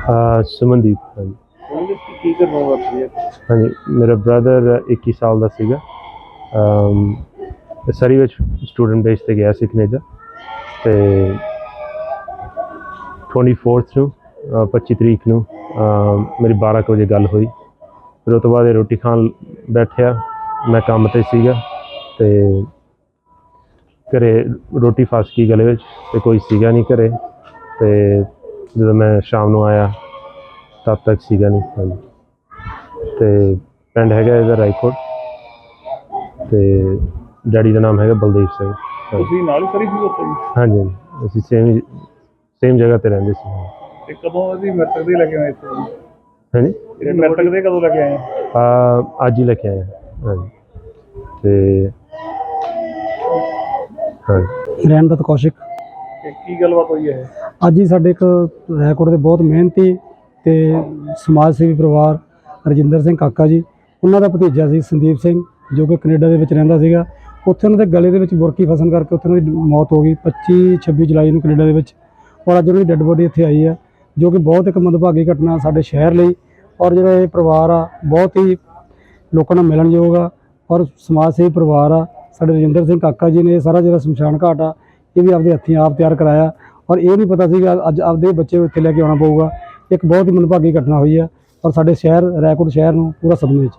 ਹਾਂ ਸੁਮਨਦੀਪ ਹਾਂਜੀ ਹਾਂਜੀ ਮੇਰਾ ਬ੍ਰਦਰ 21 ਸਾਲ ਦਾ ਸੀਗਾ ਅਮ ਸਰੀ ਵਿੱਚ ਸਟੂਡੈਂਟ ਬੇਸ ਤੇ ਗਿਆ ਸੀ ਕੈਨੇਡਾ ਤੇ 24th ਨੂੰ ਅ, 25 ਤਰੀਕ ਨੂੰ ਮੇਰੀ 12 ਕੁ ਵਜੇ ਗੱਲ ਹੋਈ ਫਿਰ ਉਹ ਤੋਂ ਬਾਅਦ ਇਹ ਰੋਟੀ ਖਾਣ ਬੈਠਿਆ ਮੈਂ ਕੰਮ ਤੇ ਸੀਗਾ ਤੇ ਘਰੇ ਰੋਟੀ ਫਸ ਗਈ ਗਲੇ ਵਿੱਚ ਤੇ ਕੋਈ ਸੀਗਾ ਨਹੀਂ ਘਰੇ ਤੇ ਜਦੋਂ ਮੈਂ ਸ਼ਾਮ ਨੂੰ ਆਇਆ ਤਦ ਤੱਕ ਸੀਗਾ ਨਹੀਂ ਹਾਂਜੀ। ਤੇ ਪਿੰਡ ਹੈਗਾ ਇਹਦਾ ਰਾਈਕੋਟ ਤੇ ਡੈਡੀ ਦਾ ਨਾਮ ਹੈਗਾ ਬਲਦੇਵ ਸਿੰਘ ਤੁਸੀਂ ਨਾਲ ਹੀ ਕਰੀ ਸੀ ਉੱਥੇ? ਹਾਂਜੀ। ਅਸੀਂ ਸੇਮ ਸੇਮ ਜਗ੍ਹਾ ਤੇ ਰਹਿੰਦੇ ਸੀ। ਤੇ ਕਦੋਂ ਅਸੀਂ ਮਰਤਕ ਦੇ ਲੈ ਕੇ ਆਏ ਇੱਥੇ? ਹਾਂਜੀ? ਮਰਤਕ ਦੇ ਕਦੋਂ ਲੈ ਕੇ ਆਏ? ਆ ਅੱਜ ਹੀ ਲੈ ਕੇ ਆਏ ਹਾਂ। ਹਾਂਜੀ। ਤੇ ਹਾਂਜੀ। ਰਹਿਣਦਤ ਕੌਸ਼ਿਕ। ਤੇ ਕੀ ਗੱਲਬਾਤ ਹੋਈ ਹੈ ਅੱਜ ਹੀ ਸਾਡੇ ਇੱਕ ਰੈਕੋਰਡ ਦੇ ਬਹੁਤ ਮਿਹਨਤੀ ਤੇ ਸਮਾਜ ਸੇਵੀ ਪਰਿਵਾਰ ਰਜਿੰਦਰ ਸਿੰਘ ਕਾਕਾ ਜੀ ਉਹਨਾਂ ਦਾ ਭਤੀਜਾ ਸੀ ਸੰਦੀਪ ਸਿੰਘ ਜੋ ਕਿ ਕੈਨੇਡਾ ਦੇ ਵਿੱਚ ਰਹਿੰਦਾ ਸੀਗਾ। ਉੱਥੇ ਉਹਨਾਂ ਦੇ ਗਲੇ ਦੇ ਵਿੱਚ ਬੁਰਕੀ ਫਸਣ ਕਰਕੇ ਉੱਥੇ ਉਹਨਾਂ ਦੀ ਮੌਤ ਹੋ ਗਈ 25 26 ਜੁਲਾਈ ਨੂੰ ਕੈਨੇਡਾ ਦੇ ਵਿੱਚ। ਔਰ ਅੱਜ ਉਹਨਾਂ ਦੀ ਡੈੱਡ ਬੋਡੀ ਇੱਥੇ ਆਈ ਆ ਜੋ ਕਿ ਬਹੁਤ ਇੱਕ ਮੰਦਭਾਗੀ ਘਟਨਾ ਸਾਡੇ ਸ਼ਹਿਰ ਲਈ ਔਰ ਜਿਹੜਾ ਇਹ ਪਰਿਵਾਰ ਆ, ਬਹੁਤ ਹੀ ਲੋਕਾਂ ਨਾਲ ਮਿਲਣਯੋਗ ਆ ਔਰ ਸਮਾਜ ਸੇਵੀ ਪਰਿਵਾਰ ਆ। ਸਾਡੇ ਰਜਿੰਦਰ ਸਿੰਘ ਕਾਕਾ ਜੀ ਨੇ ਇਹ ਸਾਰਾ ਜਿਹੜਾ ਸ਼ਮਸ਼ਾਨ ਘਾਟ ਆ, ਇਹ ਵੀ ਆਪਦੇ ਹੱਥੀਂ ਆਪ ਤਿਆਰ ਕਰਾਇਆ ਔਰ ਇਹ ਨਹੀਂ ਪਤਾ ਸੀਗਾ ਅੱਜ ਆਪਦੇ ਬੱਚੇ ਨੂੰ ਇੱਥੇ ਲੈ ਕੇ ਆਉਣਾ ਪਊਗਾ। ਇੱਕ ਬਹੁਤ ਹੀ ਮਨਭਾਗੀ ਘਟਨਾ ਹੋਈ ਆ ਔਰ ਸਾਡੇ ਸ਼ਹਿਰ ਰੈਕੋਰਡ ਸ਼ਹਿਰ ਨੂੰ ਪੂਰਾ ਸਦਮੇ ਵਿੱਚ।